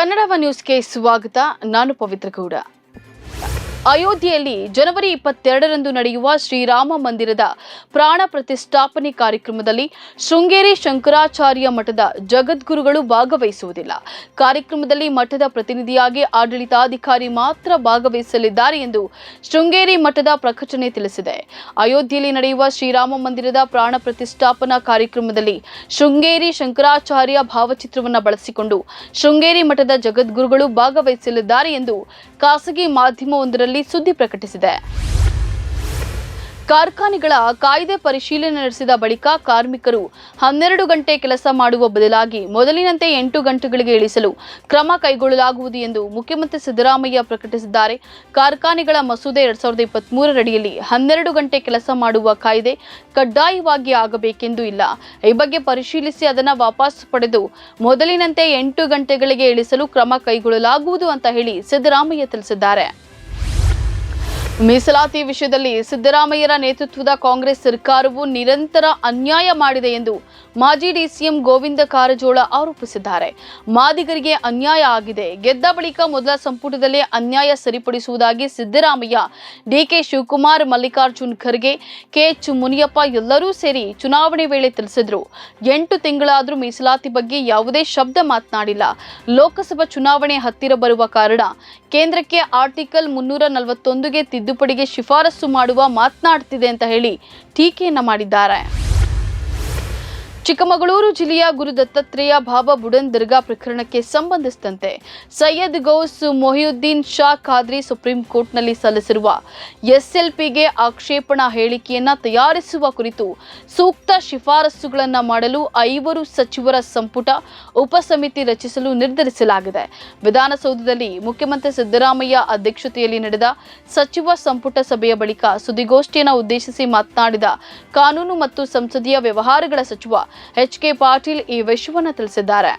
ಕನ್ನಡವ ನ್ಯೂಸ್ಗೆ ಸ್ವಾಗತ. ನಾನು ಪವಿತ್ರ ಗೌಡ. ಅಯೋಧ್ಯೆಯಲ್ಲಿ ಜನವರಿ ಇಪ್ಪತ್ತೆರಡರಂದು ನಡೆಯುವ ಶ್ರೀರಾಮ ಮಂದಿರದ ಪ್ರಾಣ ಪ್ರತಿಷ್ಠಾಪನೆ ಕಾರ್ಯಕ್ರಮದಲ್ಲಿ ಶೃಂಗೇರಿ ಶಂಕರಾಚಾರ್ಯ ಮಠದ ಜಗದ್ಗುರುಗಳು ಭಾಗವಹಿಸುವುದಿಲ್ಲ. ಕಾರ್ಯಕ್ರಮದಲ್ಲಿ ಮಠದ ಪ್ರತಿನಿಧಿಯಾಗಿ ಆಡಳಿತಾಧಿಕಾರಿ ಮಾತ್ರ ಭಾಗವಹಿಸಲಿದ್ದಾರೆ ಎಂದು ಶೃಂಗೇರಿ ಮಠದ ಪ್ರಕಟಣೆ ತಿಳಿಸಿದೆ. ಅಯೋಧ್ಯೆಯಲ್ಲಿ ನಡೆಯುವ ಶ್ರೀರಾಮ ಮಂದಿರದ ಪ್ರಾಣ ಪ್ರತಿಷ್ಠಾಪನಾ ಕಾರ್ಯಕ್ರಮದಲ್ಲಿ ಶೃಂಗೇರಿ ಶಂಕರಾಚಾರ್ಯ ಭಾವಚಿತ್ರವನ್ನು ಬಳಸಿಕೊಂಡು ಶೃಂಗೇರಿ ಮಠದ ಜಗದ್ಗುರುಗಳು ಭಾಗವಹಿಸಲಿದ್ದಾರೆ ಎಂದು ಖಾಸಗಿ ಮಾಧ್ಯಮವೊಂದರಲ್ಲಿ ಸುದ್ದಿ ಪ್ರಕಟಿಸಿದೆ. ಕಾರ್ಖಾನೆಗಳ ಕಾಯ್ದೆ ಪರಿಶೀಲನೆ ನಡೆಸಿದ ಬಳಿಕ ಕಾರ್ಮಿಕರು ಹನ್ನೆರಡು ಗಂಟೆ ಕೆಲಸ ಮಾಡುವ ಬದಲಾಗಿ ಮೊದಲಿನಂತೆ ಎಂಟು ಗಂಟೆಗಳಿಗೆ ಇಳಿಸಲು ಕ್ರಮ ಕೈಗೊಳ್ಳಲಾಗುವುದು ಎಂದು ಮುಖ್ಯಮಂತ್ರಿ ಸಿದ್ದರಾಮಯ್ಯ ಪ್ರಕಟಿಸಿದ್ದಾರೆ. ಕಾರ್ಖಾನೆಗಳ ಮಸೂದೆ ಎರಡ್ ಸಾವಿರದ ಇಪ್ಪತ್ಮೂರರಡಿಯಲ್ಲಿ ಹನ್ನೆರಡು ಗಂಟೆ ಕೆಲಸ ಮಾಡುವ ಕಾಯ್ದೆ ಕಡ್ಡಾಯವಾಗಿ ಆಗಬೇಕೆಂದು ಇಲ್ಲ. ಈ ಬಗ್ಗೆ ಪರಿಶೀಲಿಸಿ ಅದನ್ನು ವಾಪಸ್ ಪಡೆದು ಮೊದಲಿನಂತೆ ಎಂಟು ಗಂಟೆಗಳಿಗೆ ಇಳಿಸಲು ಕ್ರಮ ಕೈಗೊಳ್ಳಲಾಗುವುದು ಅಂತ ಹೇಳಿ ಸಿದ್ದರಾಮಯ್ಯ ತಿಳಿಸಿದ್ದಾರೆ. ಮೀಸಲಾತಿ ವಿಷಯದಲ್ಲಿ ಸಿದ್ದರಾಮಯ್ಯರ ನೇತೃತ್ವದ ಕಾಂಗ್ರೆಸ್ ಸರ್ಕಾರವು ನಿರಂತರ ಅನ್ಯಾಯ ಮಾಡಿದೆ ಎಂದು ಮಾಜಿ ಡಿಸಿಎಂ ಗೋವಿಂದ ಕಾರಜೋಳ ಆರೋಪಿಸಿದ್ದಾರೆ. ಮಾದಿಗರಿಗೆ ಅನ್ಯಾಯ ಆಗಿದೆ. ಗೆದ್ದ ಬಳಿಕ ಮೊದಲ ಸಂಪುಟದಲ್ಲೇ ಅನ್ಯಾಯ ಸರಿಪಡಿಸುವುದಾಗಿ ಸಿದ್ದರಾಮಯ್ಯ, ಡಿಕೆ ಶಿವಕುಮಾರ್, ಮಲ್ಲಿಕಾರ್ಜುನ್ ಖರ್ಗೆ ಕೆಎಚ್ ಮುನಿಯಪ್ಪ ಎಲ್ಲರೂ ಸೇರಿ ಚುನಾವಣೆ ವೇಳೆ ತಿಳಿಸಿದ್ರು. ಎಂಟು ತಿಂಗಳಾದರೂ ಮೀಸಲಾತಿ ಬಗ್ಗೆ ಯಾವುದೇ ಶಬ್ದ ಮಾತನಾಡಿಲ್ಲ. ಲೋಕಸಭಾ ಚುನಾವಣೆ ಹತ್ತಿರ ಬರುವ ಕಾರಣ ಕೇಂದ್ರಕ್ಕೆ ಆರ್ಟಿಕಲ್ ಮುನ್ನೂರ ನಲವತ್ತೊಂದುಗೆ ತಿದ್ದುಪಡಿಗೆ ಶಿಫಾರಸು ಮಾಡುವ ಮಾತನಾಡ್ತಿದೆ ಅಂತ ಹೇಳಿ ಟೀಕೆಯನ್ನ ಮಾಡಿದ್ದಾರೆ. ಚಿಕ್ಕಮಗಳೂರು ಜಿಲ್ಲೆಯ ಗುರು ದತ್ತಾತ್ರೇಯ ಬಾಬಾ ಬುಡನ್ ದರ್ಗಾ ಪ್ರಕರಣಕ್ಕೆ ಸಂಬಂಧಿಸಿದಂತೆ ಸೈಯದ್ ಗೌಸ್ ಮೊಹಿಯುದ್ದೀನ್ ಶಾ ಖಾದ್ರಿ ಸುಪ್ರೀಂ ಕೋರ್ಟ್ನಲ್ಲಿ ಸಲ್ಲಿಸಿರುವ ಎಸ್ಎಲ್ಪಿಗೆ ಆಕ್ಷೇಪಣಾ ಹೇಳಿಕೆಯನ್ನ ತಯಾರಿಸುವ ಕುರಿತು ಸೂಕ್ತ ಶಿಫಾರಸುಗಳನ್ನು ಮಾಡಲು ಐವರು ಸಚಿವರ ಸಂಪುಟ, ಉಪಸಮಿತಿ ರಚಿಸಲು ನಿರ್ಧರಿಸಲಾಗಿದೆ. ವಿಧಾನಸೌಧದಲ್ಲಿ ಮುಖ್ಯಮಂತ್ರಿ ಸಿದ್ದರಾಮಯ್ಯ ಅಧ್ಯಕ್ಷತೆಯಲ್ಲಿ ನಡೆದ ಸಚಿವ ಸಂಪುಟ ಸಭೆಯ ಬಳಿಕ ಸುದ್ದಿಗೋಷ್ಠಿಯನ್ನು ಉದ್ದೇಶಿಸಿ ಮಾತನಾಡಿದ ಕಾನೂನು ಮತ್ತು ಸಂಸದೀಯ ವ್ಯವಹಾರಗಳ ಸಚಿವ ಎಚ್ ಕೆ ಪಾಟೀಲ್ ಈ ವಿಷಯವನ್ನು ತಿಳಿಸಿದ್ದಾರೆ.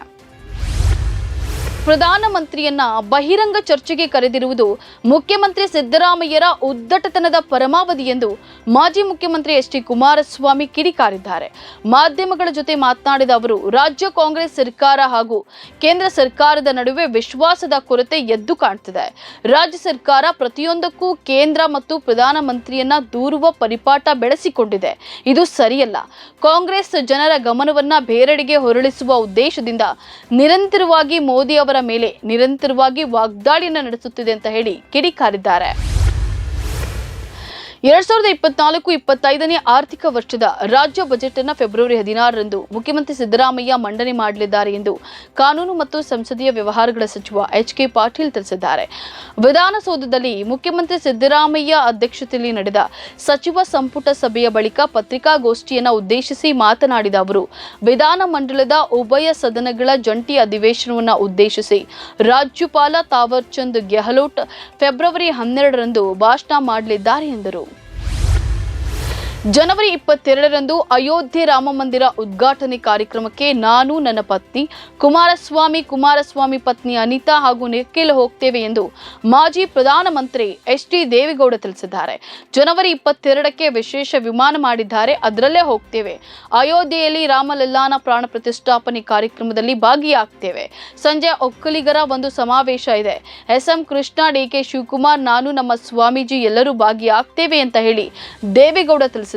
ಪ್ರಧಾನಮಂತ್ರಿಯನ್ನ ಬಹಿರಂಗ ಚರ್ಚೆಗೆ ಕರೆದಿರುವುದು ಮುಖ್ಯಮಂತ್ರಿ ಸಿದ್ದರಾಮಯ್ಯರ ಉದ್ದಟತನದ ಪರಮಾವಧಿ ಎಂದು ಮಾಜಿ ಮುಖ್ಯಮಂತ್ರಿ ಎಚ್ ಡಿ ಕುಮಾರಸ್ವಾಮಿ ಕಿಡಿಕಾರಿದ್ದಾರೆ. ಮಾಧ್ಯಮಗಳ ಜೊತೆ ಮಾತನಾಡಿದ ಅವರು, ರಾಜ್ಯ ಕಾಂಗ್ರೆಸ್ ಸರ್ಕಾರ ಹಾಗೂ ಕೇಂದ್ರ ಸರ್ಕಾರದ ನಡುವೆ ವಿಶ್ವಾಸದ ಕೊರತೆ ಎದ್ದು ಕಾಣ್ತಿದೆ. ರಾಜ್ಯ ಸರ್ಕಾರ ಪ್ರತಿಯೊಂದಕ್ಕೂ ಕೇಂದ್ರ ಮತ್ತು ಪ್ರಧಾನಮಂತ್ರಿಯನ್ನ ದೂರುವ ಪರಿಪಾಠ ಬೆಳೆಸಿಕೊಂಡಿದೆ. ಇದು ಸರಿಯಲ್ಲ. ಕಾಂಗ್ರೆಸ್ ಜನರ ಗಮನವನ್ನ ಬೇರೆಡೆಗೆ ಹೊರಳಿಸುವ ಉದ್ದೇಶದಿಂದ ನಿರಂತರವಾಗಿ ಮೋದಿ ಅವರ ಮೇಲೆ ನಿರಂತರವಾಗಿ ವಾಗ್ದಾಳಿಯನ್ನು ನಡೆಸುತ್ತಿದೆ ಅಂತ ಹೇಳಿ ಕಿಡಿಕಾರಿದ್ದಾರೆ. ಎರಡ್ ಸಾವಿರದ ಇಪ್ಪತ್ನಾಲ್ಕು, ಇಪ್ಪತ್ತೈದನೇ ಆರ್ಥಿಕ ವರ್ಷದ ರಾಜ್ಯ ಬಜೆಟ್ ಅನ್ನು ಫೆಬ್ರವರಿ ಹದಿನಾರರಂದು ಮುಖ್ಯಮಂತ್ರಿ ಸಿದ್ದರಾಮಯ್ಯ ಮಂಡನೆ ಮಾಡಲಿದ್ದಾರೆ ಎಂದು ಕಾನೂನು ಮತ್ತು ಸಂಸದೀಯ ವ್ಯವಹಾರಗಳ ಸಚಿವ ಎಚ್ ಕೆ ಪಾಟೀಲ್ ತಿಳಿಸಿದ್ದಾರೆ. ವಿಧಾನಸೌಧದಲ್ಲಿ ಮುಖ್ಯಮಂತ್ರಿ ಸಿದ್ದರಾಮಯ್ಯ ಅಧ್ಯಕ್ಷತೆಯಲ್ಲಿ ನಡೆದ ಸಚಿವ ಸಂಪುಟ ಸಭೆಯ ಬಳಿಕ ಪತ್ರಿಕಾಗೋಷ್ಠಿಯನ್ನು ಉದ್ದೇಶಿಸಿ ಮಾತನಾಡಿದ ಅವರು ವಿಧಾನಮಂಡಲದ ಉಭಯ ಸದನಗಳ ಜಂಟಿ ಅಧಿವೇಶನವನ್ನು ಉದ್ದೇಶಿಸಿ ರಾಜ್ಯಪಾಲ ತಾವರ್ಚಂದ್ ಗೆಹ್ಲೋಟ್ ಫೆಬ್ರವರಿ ಹನ್ನೆರಡರಂದು ಭಾಷಣ ಮಾಡಲಿದ್ದಾರೆ ಎಂದರು. ಜನವರಿ ಇಪ್ಪತ್ತೆರಡರಂದು ಅಯೋಧ್ಯೆ ರಾಮ ಮಂದಿರ ಉದ್ಘಾಟನೆ ಕಾರ್ಯಕ್ರಮಕ್ಕೆ ನಾನು, ನನ್ನ ಪತ್ನಿ, ಕುಮಾರಸ್ವಾಮಿ ಕುಮಾರಸ್ವಾಮಿ ಪತ್ನಿ ಅನಿತಾ ಹಾಗೂ ನಿಖಿಲ್ ಹೋಗ್ತೇವೆ ಎಂದು ಮಾಜಿ ಪ್ರಧಾನಮಂತ್ರಿ ಎಚ್ ಡಿ ದೇವೇಗೌಡ ತಿಳಿಸಿದ್ದಾರೆ. ಜನವರಿ ಇಪ್ಪತ್ತೆರಡಕ್ಕೆ ವಿಶೇಷ ವಿಮಾನ ಮಾಡಿದ್ದಾರೆ. ಅದರಲ್ಲೇ ಹೋಗ್ತೇವೆ. ಅಯೋಧ್ಯೆಯಲ್ಲಿ ರಾಮಲಲ್ಲಾನ ಪ್ರಾಣ ಪ್ರತಿಷ್ಠಾಪನೆ ಕಾರ್ಯಕ್ರಮದಲ್ಲಿ ಭಾಗಿಯಾಗ್ತೇವೆ. ಸಂಜೆ ಒಕ್ಕಲಿಗರ ಒಂದು ಸಮಾವೇಶ ಇದೆ. S M Krishna DK Shivakumar, ನಾನು, ನಮ್ಮ ಸ್ವಾಮೀಜಿ ಎಲ್ಲರೂ ಭಾಗಿಯಾಗ್ತೇವೆ ಅಂತ ಹೇಳಿ ದೇವೇಗೌಡ ತಿಳಿಸಿದ್ದಾರೆ.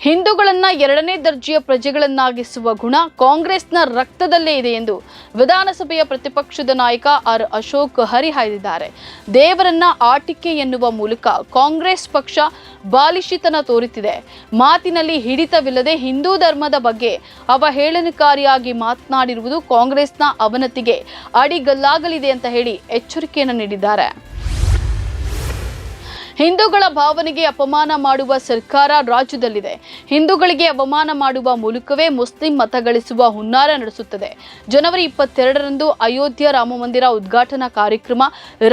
ಹಿಂದೂಗಳನ್ನ ಎರಡನೇ ದರ್ಜೆಯ ಪ್ರಜೆಗಳನ್ನಾಗಿಸುವ ಗುಣ ಕಾಂಗ್ರೆಸ್ನ ರಕ್ತದಲ್ಲೇ ಇದೆ ಎಂದು ವಿಧಾನಸಭೆಯ ಪ್ರತಿಪಕ್ಷದ ನಾಯಕ ಆರ್ ಅಶೋಕ್ ಹರಿಹಾಯ್ದಿದ್ದಾರೆ. ದೇವರನ್ನ ಆಟಿಕೆ ಎನ್ನುವ ಮೂಲಕ ಕಾಂಗ್ರೆಸ್ ಪಕ್ಷ ಬಾಲಿಶಿತನ ತೋರುತ್ತಿದೆ. ಮಾತಿನಲ್ಲಿ ಹಿಡಿತವಿಲ್ಲದೆ ಹಿಂದೂ ಧರ್ಮದ ಬಗ್ಗೆ ಅವಹೇಳನಕಾರಿಯಾಗಿ ಮಾತನಾಡಿರುವುದು ಕಾಂಗ್ರೆಸ್ನ ಅವನತಿಗೆ ಅಡಿಗಲ್ಲಾಗಲಿದೆ ಅಂತ ಹೇಳಿ ಎಚ್ಚರಿಕೆಯನ್ನು ನೀಡಿದ್ದಾರೆ. ಹಿಂದೂಗಳ ಭಾವನೆಗೆ ಅಪಮಾನ ಮಾಡುವ ಸರ್ಕಾರ ರಾಜ್ಯದಲ್ಲಿದೆ. ಹಿಂದೂಗಳಿಗೆ ಅವಮಾನ ಮಾಡುವ ಮೂಲಕವೇ ಮುಸ್ಲಿಂ ಮತಗಳಿಸುವ ಹುನ್ನಾರ ನಡೆಸುತ್ತದೆ. ಜನವರಿ ಇಪ್ಪತ್ತೆರಡರಂದು ಅಯೋಧ್ಯ ರಾಮ ಮಂದಿರ ಉದ್ಘಾಟನಾ ಕಾರ್ಯಕ್ರಮ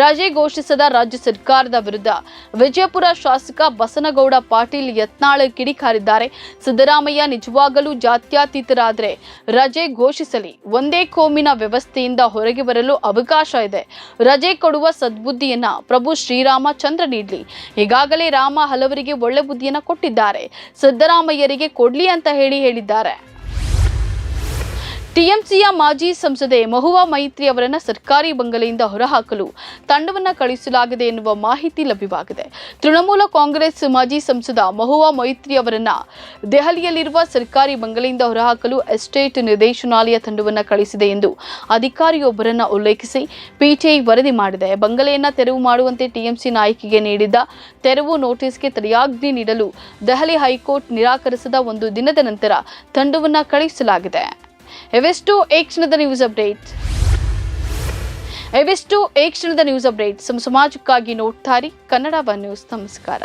ರಜೆ ಘೋಷಿಸದ ರಾಜ್ಯ ಸರ್ಕಾರದ ವಿರುದ್ಧ ವಿಜಯಪುರ ಶಾಸಕ ಬಸನಗೌಡ ಪಾಟೀಲ್ ಯತ್ನಾಳ್ ಕಿಡಿಕಾರಿದ್ದಾರೆ. ಸಿದ್ದರಾಮಯ್ಯ ನಿಜವಾಗಲೂ ಜಾತ್ಯಾತೀತರಾದರೆ ರಜೆ ಘೋಷಿಸಲಿ, ಒಂದೇ ಕೋಮಿನ ವ್ಯವಸ್ಥೆಯಿಂದ ಹೊರಗೆ ಬರಲು ಅವಕಾಶ ಇದೆ. ರಜೆ ಕೊಡುವ ಸದ್ಬುದ್ಧಿಯನ್ನ ಪ್ರಭು ಶ್ರೀರಾಮಚಂದ್ರ ನೀಡಲಿ ಈಗಾಗಲೇ ರಾಮ ಹಲವರಿಗೆ ಒಳ್ಳೆ ಬುದ್ಧಿಯನ್ನು ಕೊಟ್ಟಿದ್ದಾರೆ. ಸಿದ್ದರಾಮಯ್ಯರಿಗೆ ಕೊಡ್ಲಿ ಅಂತ ಹೇಳಿ ಹೇಳಿದ್ದಾರೆ. ಟಿಎಂಸಿಯ ಮಾಜಿ ಸಂಸದೆ ಮಹುವಾ ಮೈತ್ರಿ ಅವರನ್ನು ಸರ್ಕಾರಿ ಬಂಗಲೆಯಿಂದ ಹೊರಹಾಕಲು ತಂಡವನ್ನು ಕಳಿಸಲಾಗಿದೆ ಎನ್ನುವ ಮಾಹಿತಿ ಲಭ್ಯವಾಗಿದೆ. ತೃಣಮೂಲ ಕಾಂಗ್ರೆಸ್ ಮಾಜಿ ಸಂಸದ ಮಹುವಾ ಮೈತ್ರಿ ಅವರನ್ನು ದೆಹಲಿಯಲ್ಲಿರುವ ಸರ್ಕಾರಿ ಬಂಗಲೆಯಿಂದ ಹೊರಹಾಕಲು ಎಸ್ಟೇಟ್ ನಿರ್ದೇಶನಾಲಯ ತಂಡವನ್ನು ಕಳಿಸಿದೆ ಎಂದು ಅಧಿಕಾರಿಯೊಬ್ಬರನ್ನು ಉಲ್ಲೇಖಿಸಿ ಪಿಟಿಐ ವರದಿ ಮಾಡಿದೆ. ಬಂಗಲೆಯನ್ನು ತೆರವು ಮಾಡುವಂತೆ ಟಿಎಂಸಿ ನಾಯಕಿಗೆ ನೀಡಿದ್ದ ತೆರವು ನೋಟಿಸ್ಗೆ ತಡೆಯಾಜ್ಞೆ ನೀಡಲು ದೆಹಲಿ ಹೈಕೋರ್ಟ್ ನಿರಾಕರಿಸಿದ ಒಂದು ದಿನದ ನಂತರ ತಂಡವನ್ನು ಕಳುಹಿಸಲಾಗಿದೆ ಇವೆಷ್ಟು ಈ ಕ್ಷಣದ ನ್ಯೂಸ್ ಅಪ್ಡೇಟ್ ಇವೆಷ್ಟು ಈ ಕ್ಷಣದ ನ್ಯೂಸ್ ಅಪ್ಡೇಟ್ ಸಮ ಸಮಾಜಕ್ಕಾಗಿ ನೋಡ್ತಾರಿ ಕನ್ನಡ ನ್ಯೂಸ್ ನಮಸ್ಕಾರ.